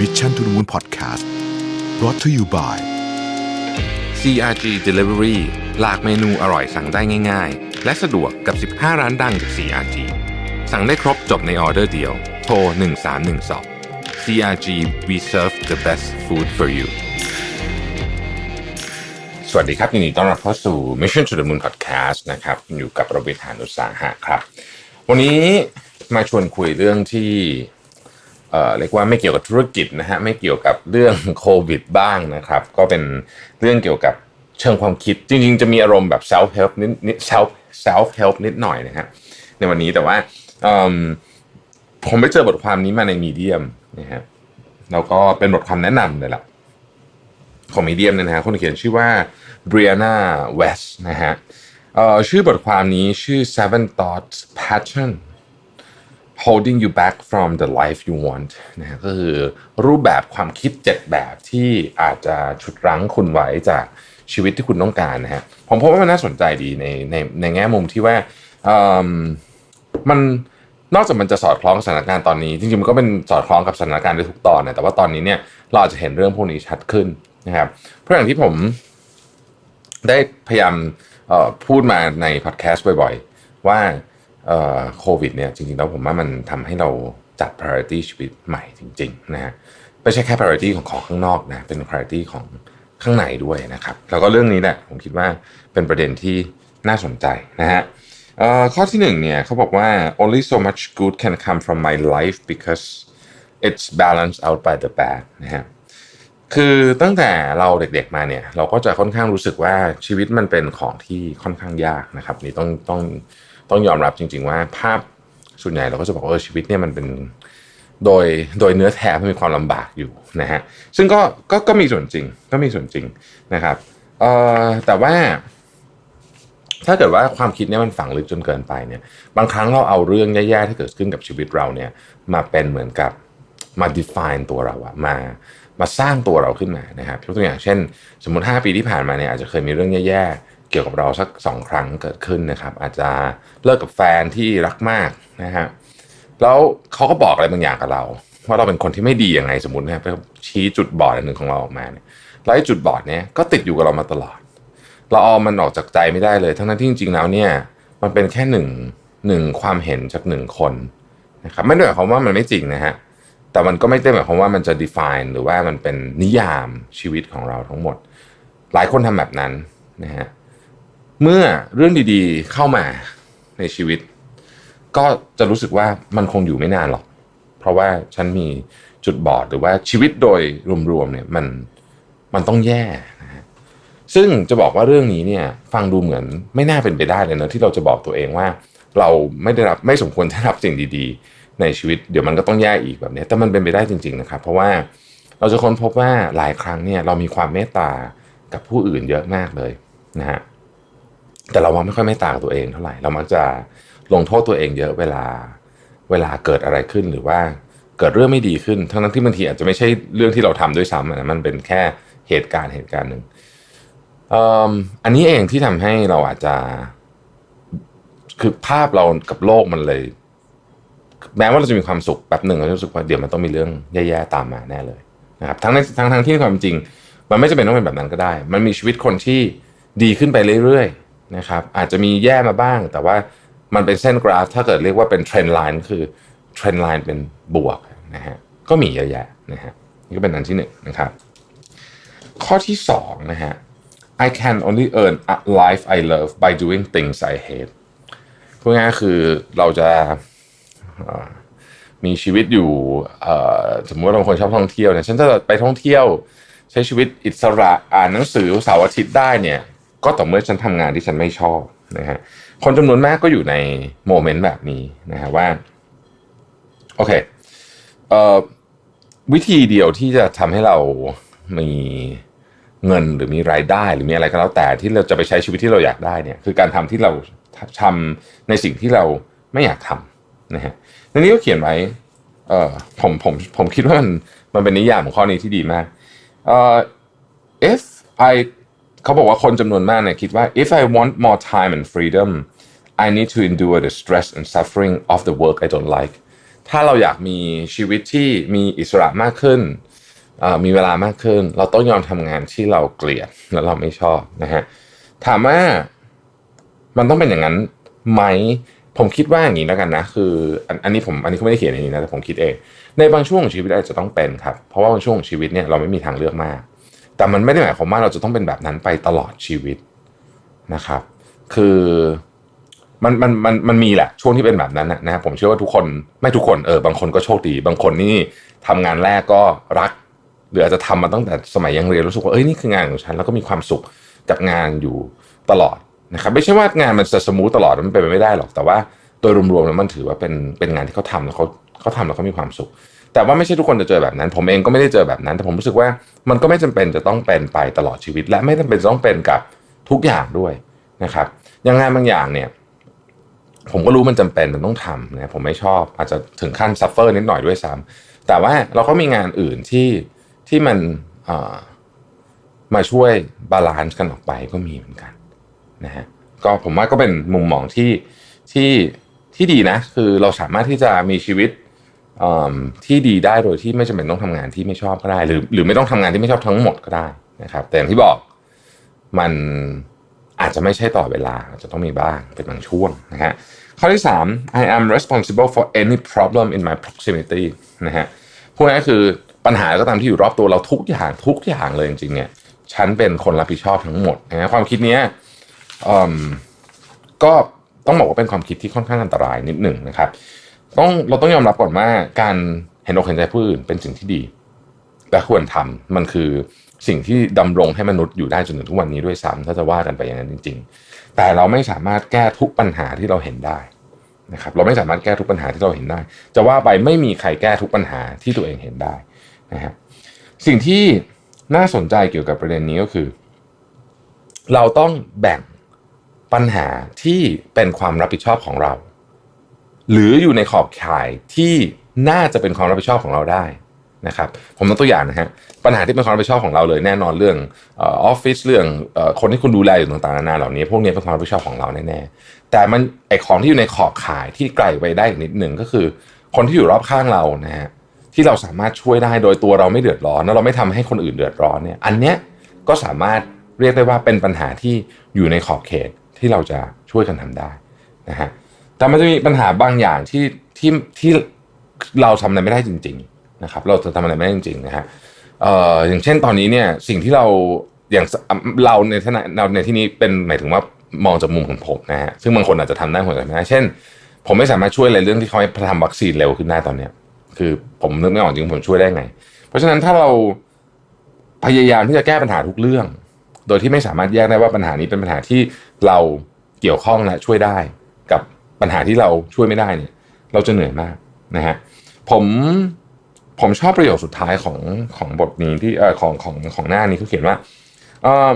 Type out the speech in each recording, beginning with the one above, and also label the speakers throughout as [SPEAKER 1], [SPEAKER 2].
[SPEAKER 1] Mission to the Moon Podcast brought to you by
[SPEAKER 2] CRG Delivery หลากเมนูอร่อยสั่งได้ง่ายๆ และสะดวกกับ 15 ร้านดังจาก CRG สั่งได้ครบจบในออเดอร์เดียว โทร 1312 CRG we serve the best food for you สวัสดีครับยินดีต้อนรับเข้าสู่ Mission to the Moon Podcast นะครับอยู่กับระเบิดหานุสาหะครับ วันนี้มาชวนคุยเรื่องที่ เรียกว่าไม่เกี่ยวกับธุรกิจนะฮะไม่เกี่ยวกับเรื่องโควิดบ้างนะครับ ก็เป็นเรื่องเกี่ยวกับเชิงความคิดจริง ๆ จะมีอารมณ์แบบ self help นิดนิด self self help นิดหน่อยนะฮะในวันนี้แต่ว่าผมไปเจอบทความนี้มาในมีเดียมนะฮะแล้วก็เป็นบทความแนะนำเลยล่ะของมีเดียมเนี่ยนะฮะคนเขียนชื่อว่า Brianna West นะฮะชื่อบทความนี้ชื่อ Seven Thoughts Pattern holding you back from the life you want นะฮะก็คือรูปแบบความคิด 7 แบบที่อาจจะฉุดรั้งคุณไว้จากชีวิตที่คุณต้องการนะฮะผมพบว่ามันน่าสนใจดีในในในแง่มุมที่ว่าเอิ่มมันนอกจากมันจะสอดคล้องกับสถานการณ์ตอนนี้ จริงๆมันก็เป็นสอดคล้องกับสถานการณ์ในทุกตอนนะแต่ว่าตอนนี้เนี่ยเราอาจจะเห็นเรื่องพวกนี้ชัดขึ้นนะครับเพราะอย่างที่ผมได้พยายามพูดมาในพอดแคสต์บ่อย ๆ ว่า โควิดเนี่ยจริงๆแล้วผมว่ามันทำให้เราจัด priority ชีวิตใหม่จริงๆนะฮะไม่ใช่แค่ priority ของของข้างนอกนะเป็น priority ของข้างในด้วยนะครับแล้วก็เรื่องนี้แหละผมคิดว่าเป็นประเด็นที่น่าสนใจนะฮะข้อที่หนึ่งเนี่ยเขาบอกว่า only so much good can come from my life because it's balanced out by the bad นะฮะคือตั้งแต่เราเด็กๆมาเนี่ย เราก็จะค่อนข้างรู้สึกว่าชีวิตมันเป็นของที่ค่อนข้างยากนะครับ นี่ต้องต้อง ต้องยอมรับจริง ๆ ว่าภาพส่วนใหญ่เราก็จะบอกว่าชีวิตเนี่ยมันเป็นโดยโดยเนื้อแท้มันมีความลำบากอยู่นะฮะซึ่งก็ก็ก็มีส่วนจริงก็มีส่วนจริงนะครับเอ่อแต่ว่า ถ้าเกิดว่าความคิดเนี่ยมันฝังลึกจนเกินไปเนี่ย บางครั้งเราเอาเรื่องแย่ๆที่เกิดขึ้นกับชีวิตเราเนี่ย มาเป็นเหมือนกับมา define ตัวเราอะมามาสร้างตัวเราขึ้นมานะครับยกตัวอย่างเช่น สมมติ 5 ปีที่ผ่านมาเนี่ยอาจจะเคยมีเรื่องแย่ๆ กี่ยวกับเราสักสองครั้งเกิดขึ้นนะครับ อาจจะเลิกกับแฟนที่รักมากนะฮะแล้วเขาก็บอกอะไรบางอย่างกับเราว่าเราเป็นคนที่ไม่ดียังไงสมมตินะไปชี้จุดบอดอันหนึ่งของเราออกมาเนี่ยแล้วจุดบอดเนี้ยก็ติดอยู่กับเรามาตลอด เราเอามันออกจากใจไม่ได้เลย ทั้งนั้นที่จริงๆแล้วเนี่ยมันเป็นแค่หนึ่งหนึ่งความเห็นจากหนึ่งคนนะครับไม่ได้หมายความว่ามันไม่จริงนะฮะแต่มันก็ไม่ได้หมายความว่ามันจะ define หรือว่ามันเป็นนิยามชีวิตของเราทั้งหมด หลายคนทำแบบนั้นนะฮะ เมื่อเรื่องดีๆเข้ามาในชีวิต ก็จะรู้สึกว่ามันคงอยู่ไม่นานหรอก เพราะว่าฉันมีจุดบอดหรือว่าชีวิตโดยรวมๆเนี่ยมันมันต้องแย่นะฮะซึ่งจะบอกว่าเรื่องนี้เนี่ยฟังดูเหมือนไม่น่าเป็นไปได้เลยนะที่เราจะบอกตัวเองว่า เราไม่ได้รับไม่สมควรได้รับสิ่งดีๆ ในชีวิตเดี๋ยวมันก็ต้องแย่อีกแบบนี้แต่มันเป็นไปได้จริง ๆนะครับ เพราะว่าเราจะค้นพบว่าหลายครั้งเนี่ยเรามีความเมตตากับผู้อื่นเยอะมากเลยนะฮะ แต่เรามักไม่ค่อยเมตตากตัวเองเท่าไหร่ เรามักจะลงโทษตัวเองเยอะเวลาเวลาเกิดอะไรขึ้นหรือว่าเกิดเรื่องไม่ดีขึ้น ทั้งนั้นที่บางทีอาจจะไม่ใช่เรื่องที่เราทำด้วยซ้ำนะมันเป็นแค่เหตุการณ์เหตุการณ์หนึ่งอันนี้เองที่ทำให้เราอาจจะ คือภาพเรากับโลกมันเลย แม้ว่าเราจะมีความสุขแป๊บหนึ่งเราจะรู้สึกว่าเดี๋ยวมันต้องมีเรื่องแย่ๆตามมาแน่เลยนะครับทั้งในทั้งทั้งที่ความจริง มันไม่จำเป็นต้องเป็นแบบนั้นก็ได้ มันมีชีวิตคนที่ดีขึ้นไปเรื่อยๆ นะครับอาจจะมีแย่มาบ้าง แต่ว่ามันเป็นเส้นกราฟ ถ้าเกิดเรียกว่าเป็นเทรนด์ไลน์คือเทรนด์ไลน์เป็นบวกนะฮะก็มีเยอะแยะนะฮะนี่ก็เป็นอันที่หนึ่งนะครับ ข้อที่สองนะฮะ I can only earn a life I love by doing things I hate พูดง่ายๆคือเราจะมีชีวิตอยู่สมมติว่าบางคนชอบท่องเที่ยวเนี่ยฉันจะไปท่องเที่ยวใช้ชีวิตอิสระอ่านหนังสือเสาร์อาทิตย์ได้เนี่ย ก็ต่อเมื่อฉันทำงานที่ฉันไม่ชอบนะฮะคนจำนวนมากก็อยู่ในโมเมนต์แบบนี้นะฮะว่าโอเคเอ่อวิธีเดียวที่จะทำให้เรามีเงินหรือมีรายได้หรือมีอะไรก็แล้วแต่ที่เราจะไปใช้ชีวิตที่เราอยากได้เนี่ยคือการทำที่เราทำในสิ่งที่เราไม่อยากทำนะฮะในนี้ก็เขียนไว้เอ่อผมผมผมคิดว่ามันมันเป็นนิยามของข้อนี้ที่ดีมากเอ่อ if I เขาบอกว่าคนจำนวนมากเนี่ยคิดว่า if I want more time and freedom I need to endure the stress and suffering of the work I don't like ถ้าเราอยากมีชีวิตที่มีอิสระมากขึ้น มีเวลามากขึ้น เราต้องยอมทำงานที่เราเกลียดและเราไม่ชอบนะฮะ ถามว่ามันต้องเป็นอย่างนั้นไหม ผมคิดว่าอย่างนี้แล้วกันนะ คืออันนี้ผมอันนี้เขาไม่ได้เขียนในนี้นะแต่ผมคิดเอง ในบางช่วงของชีวิตอาจจะต้องเป็นครับ เพราะว่าบางช่วงของชีวิตเนี่ยเราไม่มีทางเลือกมาก แต่มันไม่ได้หมายความว่าเราจะต้องเป็นแบบนั้นไปตลอดชีวิตนะครับ คือมันมันมันมันมีแหละช่วงที่เป็นแบบนั้นนะนะผมเชื่อว่าทุกคนไม่ทุกคนเออบางคนก็โชคดี บางคนนี่ทำงานแรกก็รัก หรืออาจจะทำมาตั้งแต่สมัยยังเรียนรู้สึกว่าเอ้ยนี่คืองานของฉันแล้วก็มีความสุขกับงานอยู่ตลอดนะครับไม่ใช่ว่างานมันจะสมูทตลอดมันเป็นไปไม่ได้หรอกแต่ว่าโดยรวมๆแล้วมันถือว่าเป็นเป็นงานที่เขาทำแล้วเขาเขาทำแล้วเขามีความสุข แต่ว่าไม่ใช่ทุกคนจะเจอแบบนั้น ผมเองก็ไม่ได้เจอแบบนั้น แต่ผมรู้สึกว่ามันก็ไม่จำเป็นจะต้องเป็นไปตลอดชีวิต และไม่จำเป็นจะต้องเป็นกับทุกอย่างด้วยนะครับอย่างงานบางอย่างเนี่ยผมก็รู้มันจำเป็นมันต้องทำนะผมไม่ชอบอาจจะถึงขั้นซัฟเฟอร์นิดหน่อยด้วยซ้ำแต่ว่าเราก็มีงานอื่นที่ที่มันมาช่วยบาลานซ์กันออกไปก็มีเหมือนกันนะฮะก็ผมว่าก็เป็นมุมมองที่ที่ที่ดีนะ คือเราสามารถที่จะมีชีวิต ที่ดีได้โดยที่ไม่จำเป็นต้องทำงานที่ไม่ชอบก็ได้ หรือ หรือไม่ต้องทำงานที่ไม่ชอบทั้งหมดก็ได้นะครับ แต่อย่างที่บอกมันอาจจะไม่ใช่ต่อเวลาจะต้องมีบ้างเป็นบางช่วงนะฮะข้อที่ 3 I am responsible for any problem in my proximity นะฮะพูดง่ายๆคือปัญหาก็ตามที่อยู่รอบตัวเราทุกอย่างทุกอย่างเลยจริงๆเนี่ยฉันเป็นคนรับผิดชอบทั้งหมดนะฮะความคิดนี้อืมก็ต้องบอกว่าเป็นความคิดที่ค่อนข้างอันตรายนิดหนึ่งนะครับ ต้องเราต้องยอมรับก่อนว่าการเห็นอกเห็นใจผู้อื่นเป็นสิ่งที่ดี และควรทำมันคือสิ่งที่ดำรงให้มนุษย์อยู่ได้จนถึงทุกวันนี้ด้วยซ้ำถ้าจะว่ากันไปอย่างนั้นจริง ๆ แต่เราไม่สามารถแก้ทุกปัญหาที่เราเห็นได้นะครับเราไม่สามารถแก้ทุกปัญหาที่เราเห็นได้ จะว่าไปไม่มีใครแก้ทุกปัญหาที่ตัวเองเห็นได้นะฮะสิ่งที่น่าสนใจเกี่ยวกับประเด็นนี้ก็คือ เราต้องแบ่งปัญหาที่เป็นความรับผิดชอบของเรา หรืออยู่ในขอบข่ายที่น่าจะเป็นความรับผิดชอบของเราได้นะครับผมยกตัวอย่างนะฮะปัญหาที่เป็นความรับผิดชอบของเราเลยแน่นอนเรื่องออฟฟิศเรื่องอคนที่คุณดูแลอยู่ต่างๆนานาเหล่านี้ พวกนี้เป็นความรับผิดชอบของเราแน่ๆแต่มันไอของที่อยู่ในขอบข่ายที่ไกลไปได้อีกนิดหนึ่งก็คือ คนที่อยู่รอบข้างเรานะฮะที่เราสามารถช่วยได้โดยตัวเราไม่เดือดร้อนแล้วเราไม่ทำให้คนอื่นเดือดร้อนเนี่ยอันเนี้ยก็สามารถเรียกได้ว่าเป็นปัญหาที่อยู่ในขอบเขตที่เราจะช่วยกันทำได้นะฮะ แต่มันจะมีปัญหาบางอย่างที่ที่ที่เราทำอะไรไม่ได้จริง ๆ นะครับ เราจะทำอะไรไม่ได้จริงๆนะฮะเอ่ออย่างเช่นตอนนี้เนี่ยสิ่งที่เราอย่างเราในฐานะเราในที่นี้เป็นหมายถึงว่ามองจากมุมของผมนะฮะซึ่งบางคนอาจจะทำได้คนอาจจะไม่ได้เช่น ผมไม่สามารถช่วยอะไรเรื่องที่เขาให้ทำวัคซีนเร็วขึ้นได้ตอนเนี้ย คือผมนึกไม่ออกจริงผมช่วยได้ไง เพราะฉะนั้นถ้าเราพยายามที่จะแก้ปัญหาทุกเรื่อง โดยที่ไม่สามารถแยกได้ว่าปัญหานี้เป็นปัญหาที่เราเกี่ยวข้องและช่วยได้กับ ปัญหาที่เราช่วยไม่ได้เนี่ย เราจะเหนื่อยมากนะฮะผมผมชอบประโยคสุดท้ายของของบทนี้ที่เออของของของหน้านี้เขาเขียนว่าเออ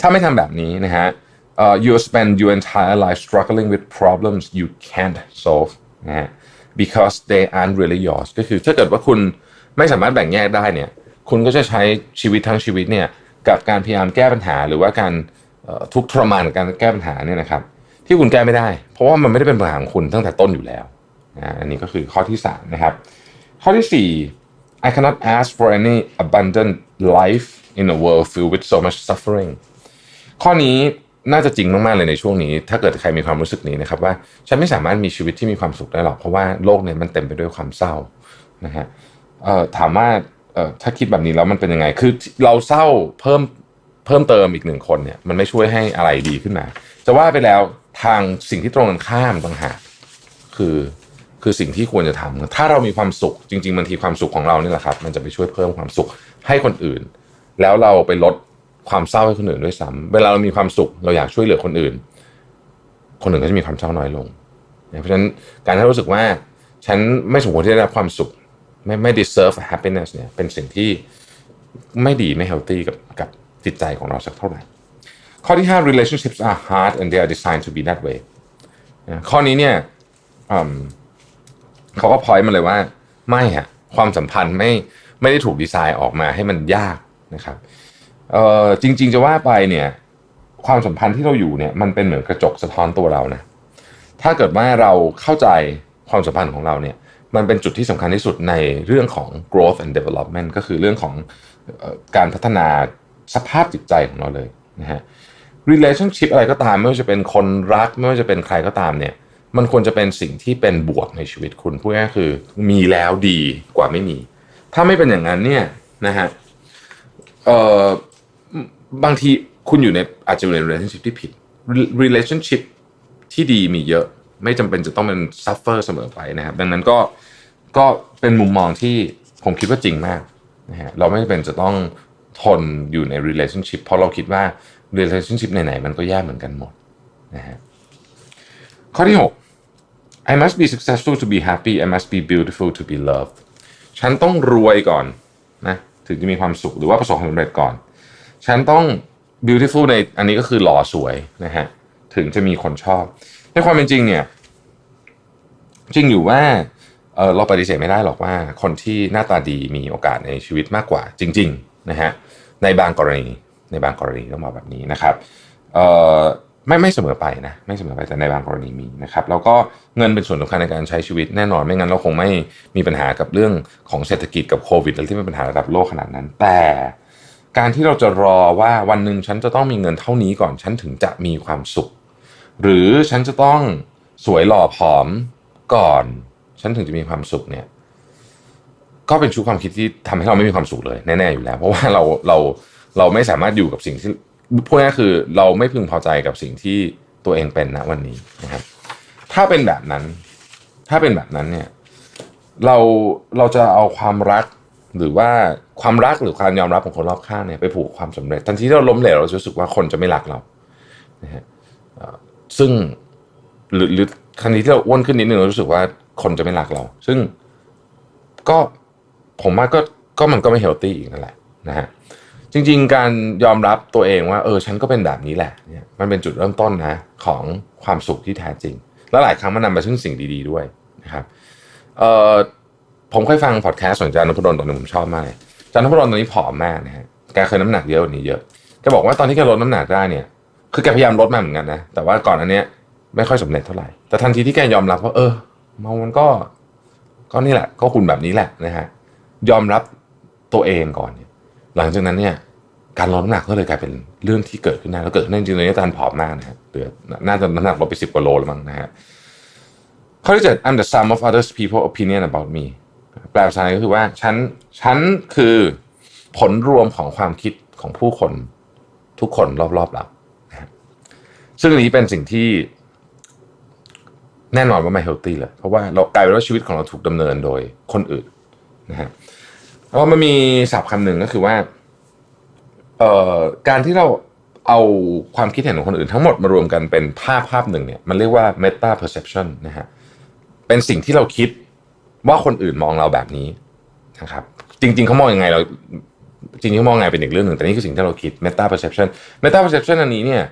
[SPEAKER 2] ถ้าไม่ทำแบบนี้นะฮะเอ่อ you spend your entire life struggling with problems you can't solve นะฮะ because they aren't really yours ก็คือถ้าเกิดว่าคุณไม่สามารถแบ่งแยกได้เนี่ย คุณก็จะใช้ชีวิตทั้งชีวิตเนี่ยกับการพยายามแก้ปัญหา หรือว่าการทุกข์ทรมานกับการแก้ปัญหาเนี่ยนะครับ ที่คุณแก้ไม่ได้ เพราะว่ามันไม่ได้เป็นปัญหาของคุณตั้งแต่ต้นอยู่แล้วนะอันนี้ก็คือข้อที่สามนะครับ ข้อที่สี่ I cannot ask for any abundant life in a world filled with so much suffering ข้อนี้น่าจะจริงมากๆเลยในช่วงนี้ ถ้าเกิดใครมีความรู้สึกนี้นะครับว่าฉันไม่สามารถมีชีวิตที่มีความสุขได้หรอก เพราะว่าโลกเนี่ยมันเต็มไปด้วยความเศร้านะฮะถามว่าถ้าคิดแบบนี้แล้วมันเป็นยังไง คือเราเศร้าเพิ่มเพิ่มเติมอีกหนึ่งคนเนี่ยมันไม่ช่วยให้อะไรดีขึ้นมา จะว่าไปแล้ว ทางสิ่งที่ตรงกันข้ามต่างหากคือคือสิ่งที่ควรจะทำถ้าเรามีความสุขจริงๆบางทีความสุขของเรานี่แหละครับ มันจะไปช่วยเพิ่มความสุขให้คนอื่น แล้วเราไปลดความเศร้าให้คนอื่นด้วยซ้ำเวลาเรามีความสุขเราอยากช่วยเหลือคนอื่น คนอื่นก็จะมีความเศร้าน้อยลง เพราะฉะนั้นการที่รู้สึกว่าฉันไม่สมควรที่จะได้รับความสุข ไม่ไม่ deserve happiness เนี่ยเป็นสิ่งที่ไม่ดีไม่ healthy กับกับจิตใจของเราสักเท่าไหร่ ข้อที่ 5 relationships are hard and they are designed to be that way ข้อนี้เนี่ยเขาก็พอยมาเลยว่าไม่ฮะความสัมพันธ์ไม่ไม่ได้ถูกดีไซน์ออกมาให้มันยากนะครับจริง ๆ จะว่าไปเนี่ยความสัมพันธ์ที่เราอยู่เนี่ยมันเป็นเหมือนกระจกสะท้อนตัวเรานะถ้าเกิดว่าเราเข้าใจความสัมพันธ์ของเราเนี่ยมันเป็นจุดที่สำคัญที่สุดในเรื่องของ growth and development ก็คือเรื่องของการพัฒนาสภาพจิตใจของเราเลยนะฮะ relationship อะไรก็ตาม ไม่ว่าจะเป็นคนรัก ไม่ว่าจะเป็นใครก็ตามเนี่ย มันควรจะเป็นสิ่งที่เป็นบวกในชีวิตคุณพูดง่ายคือ มีแล้วดีกว่าไม่มี ถ้าไม่เป็นอย่างนั้นเนี่ยนะฮะเอ่อบางทีคุณอยู่ในอาจจะอยู่ใน relationship ที่ผิด relationship ที่ดีมีเยอะ ไม่จำเป็นจะต้องเป็น suffer เสมอไปนะครับ ดังนั้นก็ก็เป็นมุมมองที่ผมคิดว่าจริงมากนะฮะเราไม่จำเป็นจะต้องทนอยู่ใน relationship เพราะเราคิดว่า relationship ไหนๆมันก็แย่เหมือนกันหมดนะฮะข้อที่ 6 I must be successful to be happy I must be beautiful to be loved ฉันต้องรวยก่อนนะถึงจะมีความสุขหรือว่าประสบความสำเร็จก่อน ฉันต้อง beautiful ในอันนี้ก็คือหล่อสวยนะฮะถึงจะมีคนชอบ ในความเป็นจริงเนี่ย จริงอยู่ว่าเออเราปฏิเสธไม่ได้หรอกว่า คนที่หน้าตาดีมีโอกาสในชีวิตมากกว่า จริง ๆ นะฮะในบางกรณี ในบางกรณีต้องบอกแบบนี้นะครับไม่ไม่เสมอไปนะไม่เสมอไปแต่ในบางกรณีมีนะครับแล้วก็เงินเป็นส่วนสำคัญในการใช้ชีวิตแน่นอนไม่งั้นเราคงไม่มีปัญหากับเรื่องของเศรษฐกิจกับโควิดอะไรที่เป็นปัญหาระดับโลกขนาดนั้น แต่การที่เราจะรอว่าวันหนึ่งฉันจะต้องมีเงินเท่านี้ก่อนฉันถึงจะมีความสุข หรือฉันจะต้องสวยหล่อผอมก่อน ฉันถึงจะมีความสุขเนี่ยก็เป็นชุดความคิดที่ทำให้เราไม่มีความสุขเลยแน่ๆอยู่แล้ว เพราะว่าเราเรา เราไม่สามารถอยู่กับสิ่งที่พูดง่ายคือเราไม่พึงพอใจกับสิ่งที่ตัวเองเป็นณวันนี้นะครับ ถ้าเป็นแบบนั้น ถ้าเป็นแบบนั้นเนี่ย เราเราจะเอาความรักหรือว่าความรักหรือความยอมรับของคนรอบข้างเนี่ยไปผูกความสำเร็จทันทีที่เราล้มเหลวเราจะรู้สึกว่าคนจะไม่รักเรานะฮะซึ่งหรือหรือทันทีที่เราอ้วนขึ้นนิดนึงเรารู้สึกว่าคนจะไม่รักเรา ซึ่งก็ผมว่าก็ก็มันก็ไม่เฮลตี้อีกนั่นแหละนะฮะ จริง ๆ การยอมรับตัวเองว่า เออ ฉันก็เป็นแบบนี้แหละเนี่ยมันเป็นจุดเริ่มต้นนะของความสุขที่แท้จริง และหลายครั้งมันนำมาซึ่งสิ่งดี ๆ ด้วยนะครับเออผมเคยฟังพอดแคสต์ของอาจารย์นพดลตอนนึงผมชอบมากเลยอาจารย์นพดลตอนนี้ผอมมากนะฮะแกเคยน้ำหนักเยอะกว่านี้เยอะแกบอกว่าตอนที่แกลดน้ำหนักได้เนี่ย คือแกพยายามลดมาเหมือนกันนะแต่ว่าก่อนอันเนี้ยไม่ค่อยสำเร็จเท่าไหร่ แต่ทันทีที่แกยอมรับว่าเออมันก็ก็นี่แหละ ก็คุณแบบนี้แหละนะฮะยอมรับตัวเองก่อนเนี่ย หลังจากนั้นเนี่ยการลดน้ำหนักก็เลยกลายเป็นเรื่องที่เกิดขึ้นได้แล้วเกิดขึ้นได้จริงๆเลยอาจารย์ผอมมากนะฮะเหลือน่าจะน้ำหนักลดไปสิบกว่าโลแล้วมั้งนะฮะข้อที่เจ็ด I'm the sum of other people opinion about me แปลภาษาไทยก็คือว่าฉันฉันคือผลรวมของความคิดของผู้คนทุกคนรอบๆเราซึ่งนนี้เป็นสิ่งที่แน่นอนว่าไม่เฮลตี้เลยเพราะว่าเรากลายเป็นว่าชีวิตของเราถูกดำเนินโดยคนอื่นนะฮะ แล้วมันมีศัพท์คำหนึ่งก็คือว่าเอ่อการที่เราเอาความคิดเห็นของคนอื่นทั้งหมดมารวมกันเป็นภาพภาพหนึ่งเนี่ยมันเรียกว่า meta perception นะฮะเป็นสิ่งที่เราคิดว่าคนอื่นมองเราแบบนี้นะครับ จริง ๆเขามองยังไงเราจริงๆเขามองไงเป็นอีกเรื่องหนึ่งแต่นี่คือสิ่งที่เราคิด meta perception meta perception อันนี้เนี่ย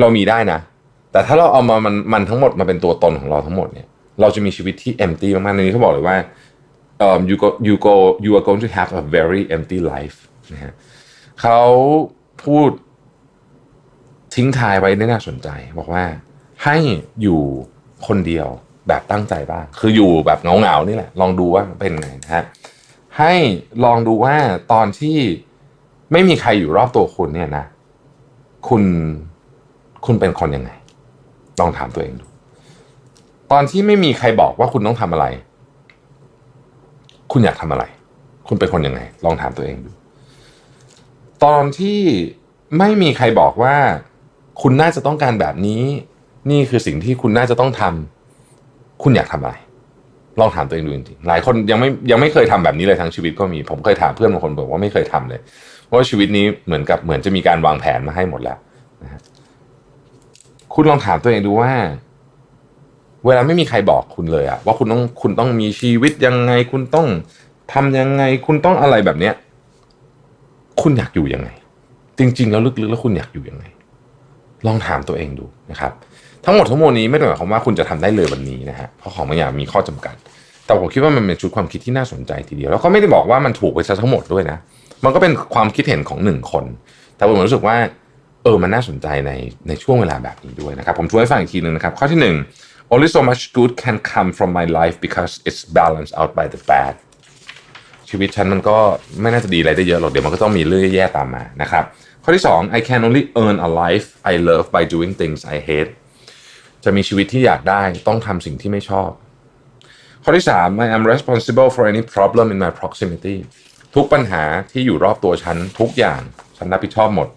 [SPEAKER 2] เรามีได้นะ แต่ถ้าเราเอามามันมันทั้งหมดมาเป็นตัวตนของเราทั้งหมดเนี่ย เราจะมีชีวิตที่ empty มากๆในนี้เขาบอกเลยว่า เอ่อ you go you go you are going to have a very empty life นะฮะเขาพูดทิ้งทายไว้ได้น่าสนใจ บอกว่าให้อยู่คนเดียวแบบตั้งใจบ้าง คืออยู่แบบเงาๆนี่แหละ ลองดูว่าเป็นไงนะฮะให้ลองดูว่าตอนที่ไม่มีใครอยู่รอบตัวคุณเนี่ยนะ คุณคุณเป็นคนยังไง ลองถามตัวเองดู ตอนที่ไม่มีใครบอกว่าคุณต้องทำอะไร คุณอยากทำอะไร คุณเป็นคนยังไง ลองถามตัวเองดู ตอนที่ไม่มีใครบอกว่า คุณน่าจะต้องการแบบนี้ นี่คือสิ่งที่คุณน่าจะต้องทำคุณอยากทำอะไร ลองถามตัวเองดูจริงๆหลายคนยังไม่ยังไม่เคยทำแบบนี้เลยทั้งชีวิตก็มี ผมเคยถามเพื่อนบางคนบอกว่าไม่เคยทำเลยว่าชีวิตนี้เหมือนกับเหมือนจะมีการวางแผนมาให้หมดแล้วนะคุณลองถามตัวเองดูว่า เวลาไม่มีใครบอกคุณเลยอะว่าคุณต้องคุณต้องมีชีวิตยังไง คุณต้องทำยังไง คุณต้องอะไรแบบเนี้ย คุณอยากอยู่ยังไง จริง ๆ แล้วลึกๆแล้วคุณอยากอยู่ยังไง ลองถามตัวเองดูนะครับ ทั้งหมดทั้งมวลนี้ไม่ได้หมายความว่าคุณจะทำได้เลยวันนี้นะฮะเพราะของบางอย่างมีข้อจำกัด แต่ผมคิดว่ามันเป็นชุดความคิดที่น่าสนใจทีเดียวแล้วก็ไม่ได้บอกว่ามันถูกไปซะทั้งหมดด้วยนะ มันก็เป็นความคิดเห็นของหนึ่งคน แต่ผมรู้สึกว่าเออมันน่าสนใจในในช่วงเวลาแบบนี้ด้วยนะครับ ผมช่วยฟังอีกทีหนึ่งนะครับ ข้อที่หนึ่ง only so much good can come from my life because it's balanced out by the bad ชีวิตฉันมันก็ไม่น่าจะดีอะไรได้เยอะหรอกเดี๋ยวมันก็ต้องมีเรื่องแย่ๆตามมานะครับข้อที่ 2 I can only earn a life I love by doing things I hate จะมีชีวิตที่อยากได้ต้องทำสิ่งที่ไม่ชอบ ข้อที่ 3 I am responsible for any problem in my proximity ทุกปัญหาที่อยู่รอบตัวฉันทุกอย่างฉันรับผิดชอบหมด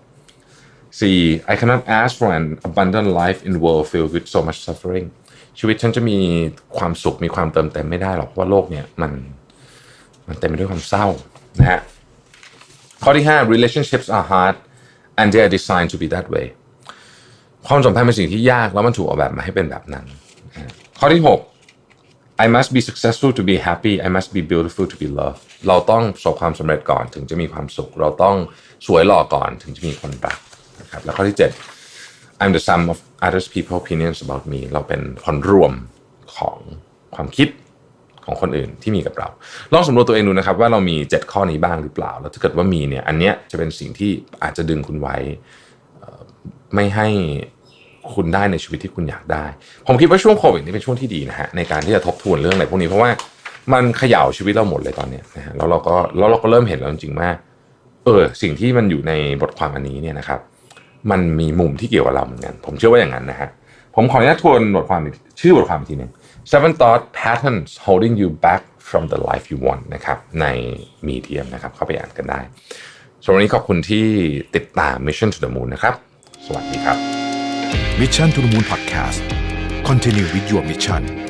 [SPEAKER 2] 4. I cannot ask for an abundant life in world filled with so much suffering ชีวิตฉันจะมีความสุขมีความเติมเต็มไม่ได้หรอกเพราะว่าโลกเนี่ยมันมันเต็มไปด้วยความเศร้านะฮะข้อที่ 5 relationships are hard and they are designed to be that way ความสัมพันธ์เป็นสิ่งที่ยากแล้วมันถูกออกแบบมาให้เป็นแบบนั้น ข้อที่ 6 I must be successful to be happy I must be beautiful to be loved เราต้องประสบความสำเร็จก่อนถึงจะมีความสุข เราต้องสวยหล่อก่อนถึงจะมีคนรักนะครับ แล้วข้อที่ 7 I'm the sum of others people opinions about me เราเป็นผลรวมของความคิดของคนอื่นที่มีกับเรา ลองสำรวจตัวเองดูนะครับ ว่าเรามี 7 ข้อนี้บ้างหรือเปล่า แล้วถ้าเกิดว่ามีเนี่ยอันเนี้ยจะเป็นสิ่งที่อาจจะดึงคุณไว้ไม่ให้คุณได้ในชีวิตที่คุณอยากได้ ผมคิดว่าช่วงโควิดนี่เป็นช่วงที่ดีนะฮะในการที่จะทบทวนเรื่องอะไรพวกนี้เพราะว่ามันเขย่าชีวิตเราหมดเลยตอนเนี้ยนะฮะแล้วเราก็แล้วเราก็เริ่มเห็นแล้วจริงๆว่าเออสิ่งที่มันอยู่ในบทความอันนี้เนี่ยนะครับ มันมีมุมที่เกี่ยวกับเราเหมือนกัน ผมเชื่อว่าอย่างนั้นนะฮะผมขออนุญาตทวนบทความชื่อบทความอีกทีหนึง Seven Thought Patterns Holding You Back from the Life You Want นะครับใน Medium นะครับเข้าไปอ่านกันได้สำหรับวันนี้ขอบคุณที่ติดตาม Mission to the Moon นะครับ สวัสดีครับ
[SPEAKER 1] Mission to the Moon Podcast Continue with your mission